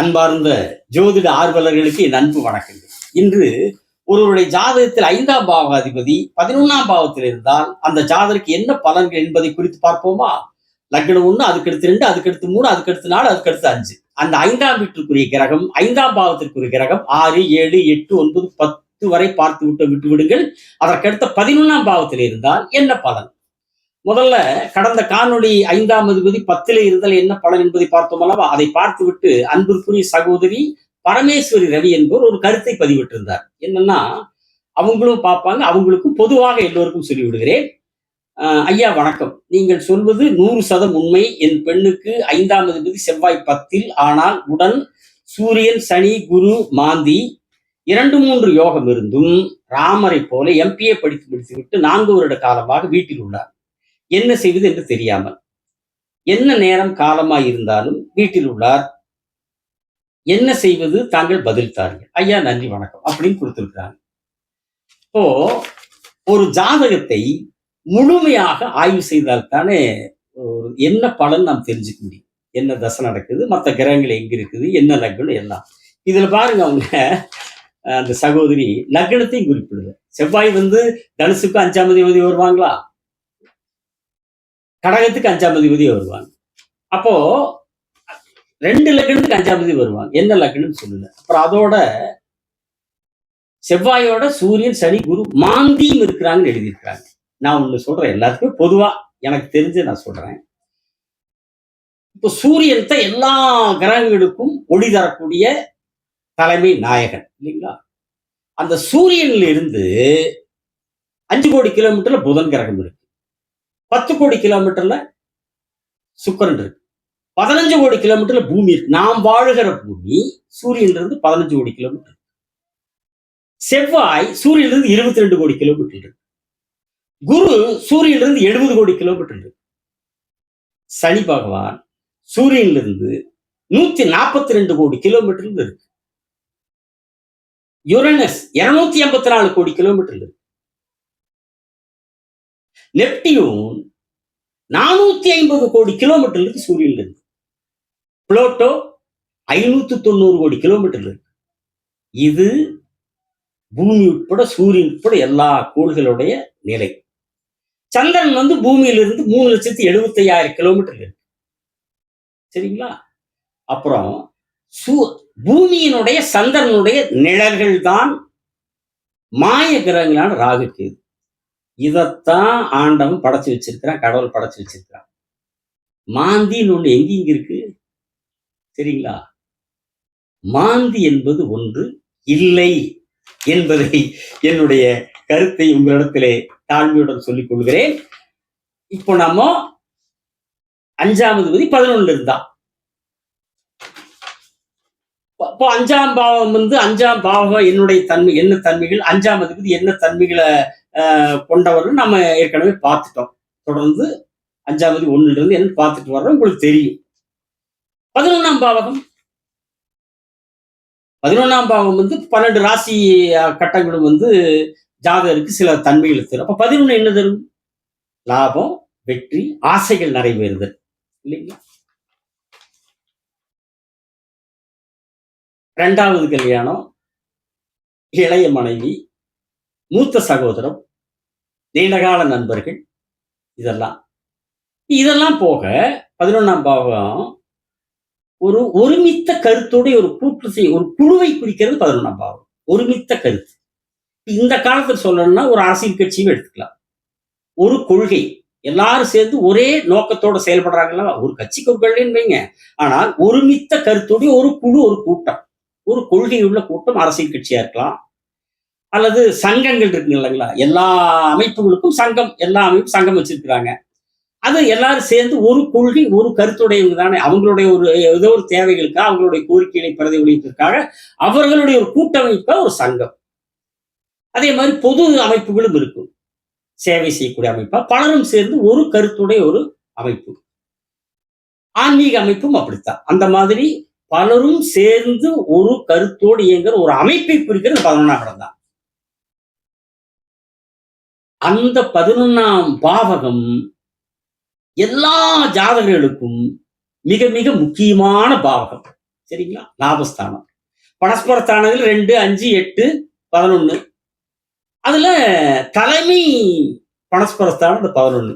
அன்பார்ந்த ஜோதிட ஆர்வலர்களுக்கு என் அன்பு வணக்கங்கள். இன்று ஒருவருடைய ஜாதகத்தில் ஐந்தாம் பாவாதிபதி பதினொன்னாம் பாவத்தில் இருந்தால் அந்த ஜாதகருக்கு என்ன பலன்கள் என்பதை குறித்து பார்ப்போமா? லக்னம் ஒன்று அதுக்கடுத்து ரெண்டு அதுக்கடுத்து மூணு அதுக்கடுத்து நாலு அதுக்கடுத்து அஞ்சு. அந்த ஐந்தாம் வீட்டிற்குரிய கிரகம் ஐந்தாம் பாவத்திற்குரிய கிரகம் ஆறு ஏழு எட்டு ஒன்பது பத்து வரை பார்த்து விட்டு விட்டு விடுங்கள். அதற்கடுத்த பதினொன்னாம் பாவத்தில் இருந்தால் என்ன பலன்? முதல்ல கடந்த காணொளி ஐந்தாம் அதிபதி பத்திலே இருந்தல் என்ன பலன் என்பதை பார்த்தோம் அல்லவா? அதை பார்த்துவிட்டு அன்பிற்குரிய சகோதரி பரமேஸ்வரி ரவி என்பவர் ஒரு கருத்தை பதிவிட்டிருந்தார். என்னன்னா அவங்களும் பார்ப்பாங்க அவங்களுக்கும் பொதுவாக எல்லோருக்கும் சொல்லிவிடுகிறேன். ஐயா வணக்கம். நீங்கள் சொல்வது நூறு சதம் உண்மை. என் பெண்ணுக்கு ஐந்தாம் அதிபதி செவ்வாய் பத்தில் ஆனால் உடன் சூரியன் சனி குரு மாந்தி இரண்டு மூன்று யோகம் இருந்தும் ராமரை போல எம்பிஏ படித்து முடித்துவிட்டு நான்கு வருட காலமாக வீட்டில் உள்ளார். என்ன செய்வது என்று தெரியாமல் என்ன நேரம் காலமாய் இருந்தாலும் வீட்டில் உள்ளார். என்ன செய்வது தாங்கள் பதில் தாருங்கள் ஐயா நன்றி வணக்கம் அப்படின்னு கொடுத்திருக்கிறாங்க. இப்போ ஒரு ஜாதகத்தை முழுமையாக ஆய்வு செய்தால் தானே ஒரு என்ன பலன் நாம் தெரிஞ்சுக்க முடியும். என்ன தசை நடக்குது மற்ற கிரகங்கள் எங்க இருக்குது என்ன லக்னம் எல்லாம். இதுல பாருங்க அவங்க அந்த சகோதரி லக்னத்தையும் குறிப்பிடுது. செவ்வாய் வந்து தனுசுக்கு அஞ்சாம் தேதி வருவாங்களா? கடகத்துக்கு அஞ்சாம் அதிபதி வருவாங்க அப்போ ரெண்டு லக்னத்துக்கு அஞ்சாம் தேதி வருவாங்க என்ன லக்னம் சொல்லல. அப்புறம் அதோட செவ்வாயோட சூரியன் சனி குரு மாந்தியும் இருக்கிறாங்கன்னு எழுதியிருக்கிறாங்க. நான் ஒண்ணு சொல்றேன். எல்லாத்துக்கும் பொதுவா எனக்கு தெரிஞ்சு நான் சொல்றேன். இப்போ சூரியன் தான் எல்லா கிரகங்களுக்கும் ஒளி தரக்கூடிய தலைமை நாயகன் இல்லைங்களா? அந்த சூரியன்ல இருந்து அஞ்சு கோடி கிலோமீட்டர்ல புதன் கிரகம் இருக்கு. பத்து கோடி கிலோமீட்டர்ல சுக்கரன் இருக்கு. பதினஞ்சு கோடி கிலோமீட்டர்ல பூமி இருக்கு. நாம் வாழுகிற பூமி சூரியன்ல இருந்து பதினஞ்சு கோடி கிலோமீட்டர் செவ்வாய் சூரியன்ல இருந்து இருபத்தி ரெண்டு கோடி கிலோமீட்டர் இருக்கு. குரு சூரியன்ல இருந்து எழுபது கோடி கிலோமீட்டர் இருக்கு. சனி பகவான் சூரியன்ல இருந்து நூத்தி நாற்பத்தி ரெண்டு கோடி கிலோமீட்டர்ல இருக்கு. யுரனஸ் இருநூத்தி எண்பத்தி நாலு கோடி கிலோமீட்டர் இருக்கு. நெப்டியூன் நானூத்தி ஐம்பது கோடி கிலோமீட்டர் இருக்கு சூரியன்ல இருக்கு. புளோட்டோ ஐநூத்தி தொண்ணூறு கோடி கிலோமீட்டர் இருக்கு. இது பூமி உட்பட சூரியன் உட்பட எல்லா கோள்களுடைய நிலை. சந்திரன் வந்து பூமியிலிருந்து மூணு லட்சத்தி எழுபத்தி ஐயாயிரம் கிலோமீட்டர் இருக்கு. சரிங்களா? அப்புறம் சூ பூமியினுடைய சந்திரனுடைய நிழல்கள் தான் மாய கிரகங்களான ராகு கேது இதைத்தான் ஆண்டவன் படைச்சு வச்சிருக்கிறான் கடவுள் படைச்சு வச்சிருக்கிறான். மாந்தின்னு ஒண்ணு எங்கெங்க இருக்கு? சரிங்களா மாந்தி என்பது ஒன்று இல்லை என்பதை என்னுடைய கருத்தை உங்களிடத்திலே தாழ்மையுடன் சொல்லிக் கொள்கிறேன். இப்போ நாம அஞ்சாவது விதி பதினொன்னு இருந்தான் அப்போ அஞ்சாம் பாவம் வந்து அஞ்சாம் பாவம் என்னுடைய தன்மை என்ன தன்மைகள்? அஞ்சாம் அதிபதி என்ன தன்மைகளை ஆஹ், நம்ம ஏற்கனவே பார்த்துட்டோம். தொடர்ந்து அஞ்சாவது ஒண்ணுல இருந்து என்ன பார்த்துட்டு வர்றோம் உங்களுக்கு தெரியும். பதினொன்னாம் பாவகம். பதினொன்னாம் பாவம் வந்து பன்னெண்டு ராசி கட்டங்களும் வந்து ஜாதகருக்கு சில தன்மைகளை தரும். அப்ப பதினொன்னு என்ன தரும்? லாபம் வெற்றி ஆசைகள் நிறைவேறுதல். இல்லைங்களா? ரெண்டாவது கல்யாணம் இளைய மனைவி மூத்த சகோதரம் நீண்டகால நண்பர்கள் இதெல்லாம். இதெல்லாம் போக பதினொன்றாம் பாகம் ஒரு ஒருமித்த கருத்துடைய ஒரு கூட்டு செய்ய ஒரு குழுவை குறிக்கிறது பதினொன்றாம் பாகம். ஒருமித்த கருத்து. இந்த காலத்துல சொல்லணும்னா ஒரு அரசியல் கட்சியும் எடுத்துக்கலாம். ஒரு கொள்கை. எல்லாரும் சேர்ந்து ஒரே நோக்கத்தோட செயல்படுறாங்களா? ஒரு கட்சிக்கு ஒரு கொள்கைன்னு வைங்க. ஆனால் ஒருமித்த கருத்துடைய ஒரு குழு ஒரு கூட்டம். ஒரு கொள்கை உள்ள கூட்டம் அரசியல் கட்சியா இருக்கலாம். அல்லது சங்கங்கள் இருக்குங்க இல்லைங்களா? எல்லா அமைப்புகளுக்கும் சங்கம் எல்லா அமைப்பும் சங்கம் வச்சிருக்கிறாங்க. அது எல்லாரும் சேர்ந்து ஒரு கொள்கை ஒரு கருத்துடையவங்க தானே. அவங்களுடைய ஒரு ஏதோ ஒரு தேவைகளுக்காக அவங்களுடைய கோரிக்கைகளை பிரதிபலிப்பதற்காக அவர்களுடைய ஒரு கூட்டமைப்பு ஒரு சங்கம். அதே மாதிரி பொது அமைப்புகளும் இருக்கும். சேவை செய்யக்கூடிய அமைப்பா. பலரும் சேர்ந்து ஒரு கருத்துடைய ஒரு அமைப்பு. ஆன்மீக அமைப்பும் அப்படித்தான். அந்த மாதிரி பலரும் சேர்ந்து ஒரு கருத்தோடு இயங்குற ஒரு அமைப்பை குறிக்கிறது பதினொன்றாம் இடம் தான். அந்த பதினொன்னாம் பாவகம் எல்லா ஜாதகர்களுக்கும் மிக மிக முக்கியமான பாவகம். சரிங்களா? லாபஸ்தானம். பரஸ்பரஸ்தானங்கள் ரெண்டு அஞ்சு எட்டு பதினொன்னு. அதுல தலைமை பரஸ்பரஸ்தானம் இந்த பதினொன்னு.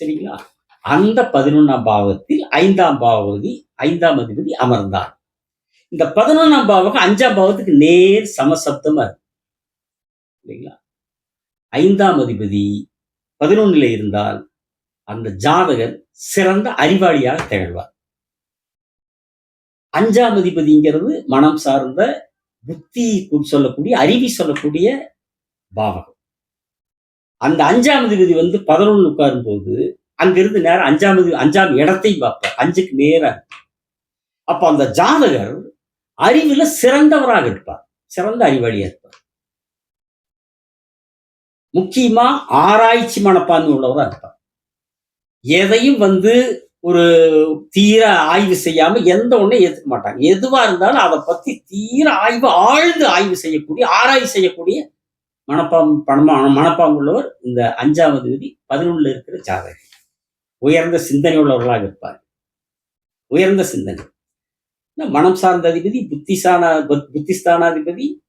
சரிங்களா? அந்த பதினொன்னாம் பாவத்தில் ஐந்தாம் பாவதி ஐந்தாம் அதிபதி அமர்ந்தார். இந்த பதினொன்னாம் பாவகம் அஞ்சாம் பாவத்துக்கு நேர் சமசப்தமா இருக்கு. இல்லைங்களா ஐந்தாம் அதிபதி பதினொன்னுல இருந்தால் அந்த ஜாதகர் சிறந்த அறிவாளியாக திகழ்வார். அஞ்சாம் அதிபதிங்கிறது மனம் சார்ந்த புத்தி சொல்லக்கூடிய அறிவி சொல்லக்கூடிய பாவகம். அந்த அஞ்சாம் அதிபதி வந்து பதினொன்னு உட்காரும் போது அங்கிருந்து நேரம் அஞ்சாம் அஞ்சாம் இடத்தையும் பார்ப்பார். அஞ்சுக்கு நேரம் அப்ப அந்த ஜாதகர் அறிவுல சிறந்தவராக இருப்பார். சிறந்த அறிவாளியா இருப்பார். முக்கியமா ஆராய்ச்சி மனப்பான்மை உள்ளவராக இருப்பார். எதையும் வந்து ஒரு தீர ஆய்வு செய்யாம எந்த ஒன்றையும் ஏற்றுக்க மாட்டாங்க. எதுவா இருந்தாலும் அதை பத்தி தீர ஆய்வு ஆழ்ந்து ஆய்வு செய்யக்கூடிய ஆராய்ச்சி செய்யக்கூடிய மனப்பாம் பணமா மனப்பாம்பு உள்ளவர் இந்த அஞ்சாவது விதி பதினொன்றுல இருக்கிற ஜாதகர். உயர்ந்த சிந்தனை உள்ளவர்களாக இருப்பார். உயர்ந்த சிந்தனை. மனம் சார்ந்த அதிபதி புத்திசான புத்திஸ்தானாதிபதி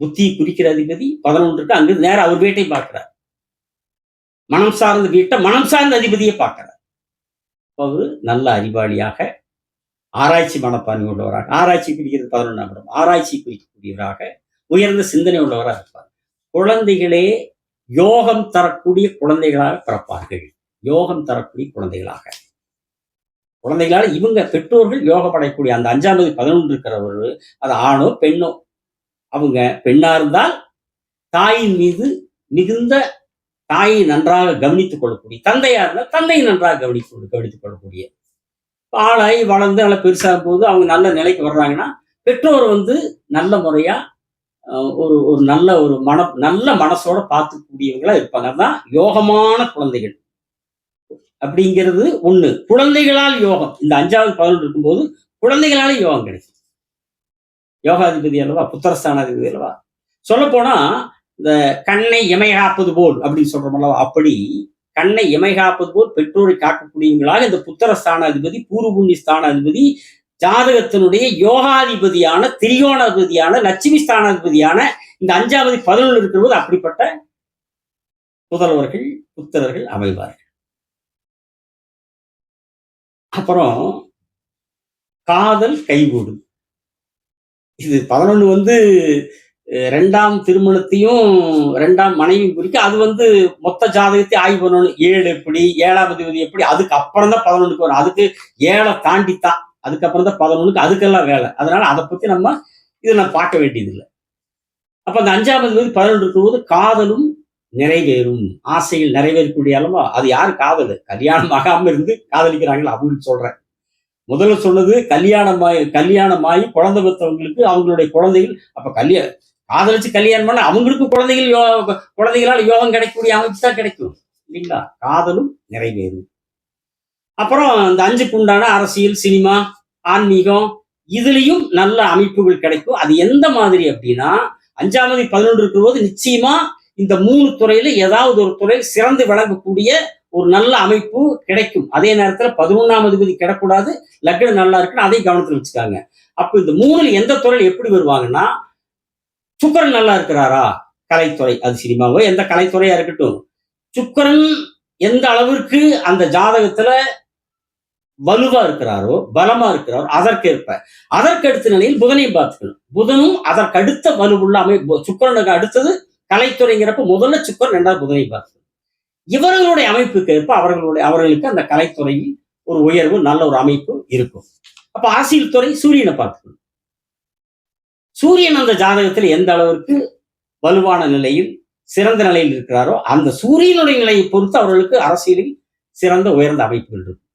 புத்தியை குறிக்கிற அதிபதி பதினொன்று இருக்கு. அங்கு நேரம் அவர் வீட்டை பார்க்கிறார். மனம் சார்ந்த வீட்டை மனம் சார்ந்த அதிபதியை பார்க்கிறார். அவர் நல்ல அறிவாளியாக ஆராய்ச்சி மனப்பான்மை உள்ளவராக ஆராய்ச்சி குறிக்கிறது பதினொன்றாம் இடம் ஆராய்ச்சி குறிக்கக்கூடியவராக உயர்ந்த சிந்தனை உள்ளவராக இருப்பார். குழந்தைகளே யோகம் தரக்கூடிய குழந்தைகளாக பிறப்பார்கள். யோகம் தரக்கூடிய குழந்தைகளாக. குழந்தைகளால் இவங்க பெற்றோர்கள் யோகப்படக்கூடிய அந்த அந்த தேதி பதினொன்று இருக்கிறவர்கள் அது ஆணோ பெண்ணோ அவங்க பெண்ணா இருந்தால் தாயின் மீது மிகுந்த தாயை நன்றாக கவனித்துக் கொள்ளக்கூடிய தந்தையா இருந்தால் தந்தையை நன்றாக கவனித்து கவனித்துக் கொள்ளக்கூடிய. ஆளாய் வளர்ந்து நல்லா பெருசாகும் போது அவங்க நல்ல நிலைக்கு வர்றாங்கன்னா பெற்றோர் வந்து நல்ல முறையா ஒரு ஒரு நல்ல ஒரு மன நல்ல மனசோட பார்த்துக்கூடியவங்களா இருப்பாங்க. அதுதான் யோகமான குழந்தைகள். அப்படிங்கிறது ஒண்ணு. குழந்தைகளால் யோகம். இந்த அஞ்சாவது பதினொன்று இருக்கும்போது குழந்தைகளால யோகம் கிடைக்கும். யோகாதிபதி அல்லவா புத்திரஸ்தானாதிபதி அல்லவா? சொல்லப்போனா இந்த கண்ணை இமைகாப்பது போல் அப்படின்னு சொல்றோம் அல்லவா? அப்படி கண்ணை இமைகாப்பது போல் பெற்றோரை காக்கக்கூடியவங்களாக இந்த புத்திரஸ்தானாதிபதி ஸ்தானாதிபதி ஸ்தானாதிபதி ஜாதகத்தினுடைய யோகாதிபதியான திரியோணாதிபதியான லட்சுமி ஸ்தானாதிபதியான இந்த அஞ்சாவது பதினொன்று இருக்கிற போது அப்படிப்பட்ட புதல்வர்கள் புத்திரர்கள் அமைவார்கள். அப்புறம் காதல் கைகூடும். இது பதினொன்று வந்து ரெண்டாம் திருமணத்தையும் ரெண்டாம் மனைவி குறிக்க அது வந்து மொத்த ஜாதகத்தை ஆய்வு பண்ணணும். ஏழு எப்படி ஏழாம் அதிபதி எப்படி அதுக்கு அப்புறம் தான் பதினொன்றுக்கு வரும். அதுக்கு ஏழை தாண்டித்தான். அதுக்கப்புறம் தான் பதினொன்றுக்கு அதுக்கெல்லாம் வேலை. அதனால அதை பத்தி நம்ம இதை நான் பார்க்க வேண்டியதில்லை. அப்ப அந்த அஞ்சாம் அதிபதி பதினொன்று இருக்கும்போது காதலும் நிறைவேறும். ஆசையில் நிறைவேறக்கூடிய அளவா. அது யாரு காதல்? கல்யாணம் ஆகாம இருந்து காதலிக்கிறாங்களா அப்படின்னு சொல்றேன். முதல்ல சொன்னது கல்யாணமாய் கல்யாணமாயி குழந்தை பெற்றவங்களுக்கு அவங்களுடைய குழந்தைகள் அப்ப கல்யாணம் காதலிச்சு கல்யாணம் பண்ண அவங்களுக்கு குழந்தைகள் யோ குழந்தைகளால் யோகம் கிடைக்கக்கூடிய அமைப்பு தான் கிடைக்கும். இல்லைங்களா? காதலும் நிறைவேறும். அப்புறம் இந்த அஞ்சுக்கு உண்டான அரசியல் சினிமா ஆன்மீகம் இதுலயும் நல்ல அமைப்புகள் கிடைக்கும். அது எந்த மாதிரி அப்படின்னா அஞ்சாவது பதினொன்று இருக்கிற போது நிச்சயமா இந்த மூணு துறையில ஏதாவது ஒரு துறையில் சிறந்து விளங்கக்கூடிய ஒரு நல்ல அமைப்பு கிடைக்கும். அதே நேரத்துல பதினொன்றாம் அதிபதி கிடக்கூடாது. லக்னம் நல்லா இருக்குன்னு அதையும் கவனத்தில் வச்சுக்காங்க. அப்போ இந்த மூணுல எந்த துறையில் எப்படி வருவாங்கன்னா சுக்கரன் நல்லா இருக்கிறாரா? கலைத்துறை. அது சினிமாவோ எந்த கலைத்துறையா இருக்கட்டும். சுக்கரன் எந்த அளவிற்கு அந்த ஜாதகத்துல வலுவா இருக்கிறாரோ பலமா இருக்கிறாரோ அதற்கேற்ப. அதற்கு அடுத்த நிலையில் புதனையும் பார்த்துக்கணும். புதனும் அதற்கடுத்த வலுவுள்ள அமை சுக்கரனுக்கு அடுத்தது கலைத்துறைங்கிறப்ப முதல்ல சுக்கரன் ரெண்டாவது புதனை பார்த்து இவர்களுடைய அமைப்புக்கு ஏற்ப அவர்களுடைய அவர்களுக்கு அந்த கலைத்துறையில் ஒரு உயர்வு நல்ல ஒரு அமைப்பு இருக்கும். அப்ப அரசியல் துறை சூரியனை பார்த்துக்கணும் சூரியன் அந்த ஜாதகத்தில் எந்த அளவிற்கு வலுவான நிலையில் சிறந்த நிலையில் இருக்கிறாரோ அந்த சூரியனுடைய நிலையை பொறுத்து அவர்களுக்கு அரசியலில் சிறந்த உயர்ந்த அமைப்புகள் இருக்கும்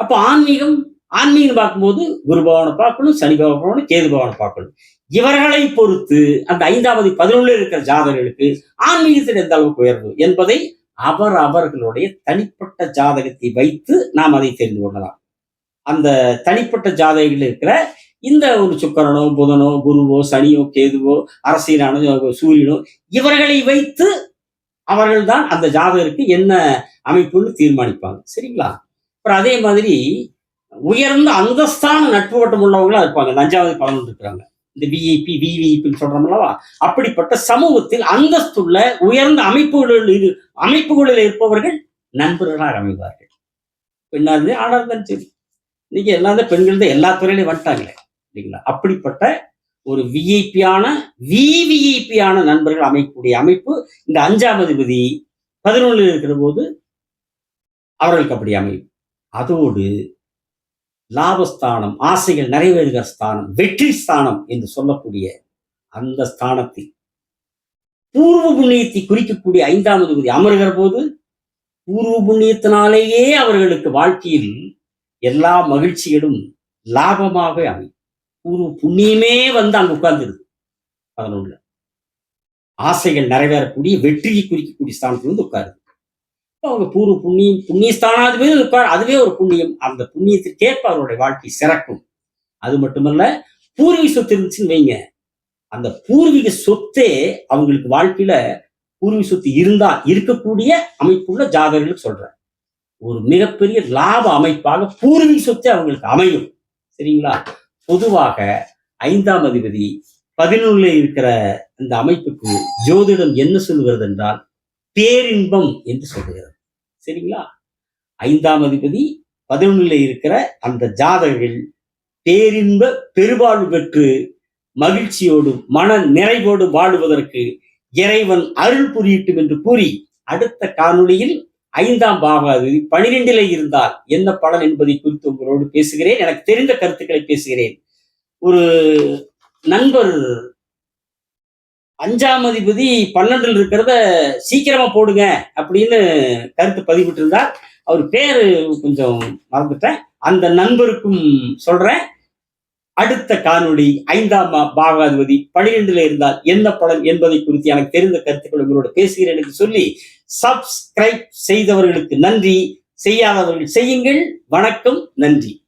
அப்ப ஆன்மீகம் ஆன்மீகம் பார்க்கும்போது குரு பவனை பார்க்கணும் சனி பவனை கேது பவனை பார்க்கணும். இவர்களை பொறுத்து அந்த ஐந்தாவது பதினொன்று இருக்கிற ஜாதகர்களுக்கு ஆன்மீகத்தில் எந்த அளவுக்கு உயர்வு என்பதை அவர் அவர்களுடைய தனிப்பட்ட ஜாதகத்தை வைத்து நாம் அதை தெரிந்து கொள்ளலாம். அந்த தனிப்பட்ட ஜாதகங்கள் இருக்கிற இந்த ஒரு சுக்கரனோ புதனோ குருவோ சனியோ கேதுவோ அரசியலானோ சூரியனோ இவர்களை வைத்து அவர்கள்தான் அந்த ஜாதகருக்கு என்ன அமைப்புன்னு தீர்மானிப்பாங்க. சரிங்களா? அப்புறம் அதே மாதிரி உயர்ந்த அந்தஸ்தான நட்பு வட்டம் உள்ளவங்களா இருப்பாங்க. அஞ்சாவது பலன் இருக்கிறாங்க. இந்த விஐபி விவிஐபின்னு சொல்றோம்லவா அப்படிப்பட்ட சமூகத்தில் அந்தஸ்துள்ள உயர்ந்த அமைப்புகளில் இரு அமைப்புகளில் இருப்பவர்கள் நண்பர்களாக அமைவார்கள். பெண்ணா இருந்து ஆணா இருந்தாலும் சரி. இன்னைக்கு எல்லா பெண்கள் தான் எல்லா துறையிலையும் வந்துட்டாங்களே இல்லைங்களா? அப்படிப்பட்ட ஒரு விஐபியான விவிஐபியான நண்பர்கள் அமைக்கக்கூடிய அமைப்பு இந்த அஞ்சாம் அதிபதி பதினொன்றில் இருக்கிற போது அவர்களுக்கு அப்படி அமையும். அதோடு லாபஸ்தானம் ஆசைகள் நிறைவேறுகிற ஸ்தானம் வெற்றி ஸ்தானம் என்று சொல்லக்கூடிய அந்த ஸ்தானத்தில் பூர்வ புண்ணியத்தை குறிக்கக்கூடிய ஐந்தாம் அதிபதி அமர்கிற போது பூர்வ புண்ணியத்தினாலேயே அவர்களுக்கு வாழ்க்கையில் எல்லா மகிழ்ச்சிகளும் லாபமாக அமையும். பூர்வ புண்ணியமே வந்து அங்கு உட்கார்ந்துருது அதனுள்ள ஆசைகள் நிறைவேறக்கூடிய வெற்றியை குறிக்கக்கூடிய ஸ்தானத்தில் வந்து உட்காருது. அவங்க பூர்வ புண்ணியம் புண்ணியஸ்தானாதிபதி இருப்பார். அதுவே ஒரு புண்ணியம். அந்த புண்ணியத்திற்கேற்ப அவருடைய வாழ்க்கை சிறக்கும். அது மட்டுமல்ல பூர்வீக சொத்து இருந்துச்சுன்னு வைங்க. அந்த பூர்வீக சொத்தே அவங்களுக்கு வாழ்க்கையில பூர்வீக சொத்து இருந்தா இருக்கக்கூடிய அமைப்புள்ள ஜாதகர்கள் சொல்றேன். ஒரு மிகப்பெரிய லாப அமைப்பாக பூர்வீக சொத்தே அவங்களுக்கு அமையும். சரிங்களா? பொதுவாக ஐந்தாம் அதிபதி பதினொன்றுல இருக்கிற இந்த அமைப்புக்கு ஜோதிடம் என்ன சொல்லுகிறது என்றால் பேரின்பம் என்று சொல்லுகிறது. சரிங்களா? ஐந்தாம் அதிபதி பதினொன்னுல இருக்கிற அந்த ஜாதகர்கள் பேரின்ப பெருவாழ்வு பெற்று மகிழ்ச்சியோடும் மன நிறைவோடு வாழுவதற்கு இறைவன் அருள் புரியட்டும் என்று கூறி அடுத்த காணொளியில் ஐந்தாம் பாகாதிபதி பனிரெண்டிலே இருந்தால் என்ன பலன் என்பதை குறித்து உங்களோடு பேசுகிறேன். எனக்கு தெரிந்த கருத்துக்களை பேசுகிறேன். ஒரு நண்பர் அஞ்சாம் அதிபதி பன்னெண்டில் இருக்கிறத சீக்கிரமா போடுங்க அப்படின்னு கருத்து பதிவிட்டு இருந்தார் அவர் பேரு கொஞ்சம் மறந்துட்டேன். அந்த நண்பருக்கும் சொல்றேன். அடுத்த காணொளி ஐந்தாம் பாகாதிபதி பனிரெண்டுல இருந்தால் என்ன படம் என்பதை குறித்து எனக்கு தெரிந்த கருத்துக்கள் உங்களோட பேசுகிறேன் என்று சொல்லி சப்ஸ்கிரைப் செய்தவர்களுக்கு நன்றி. செய்யாதவர்கள் செய்யுங்கள். வணக்கம். நன்றி.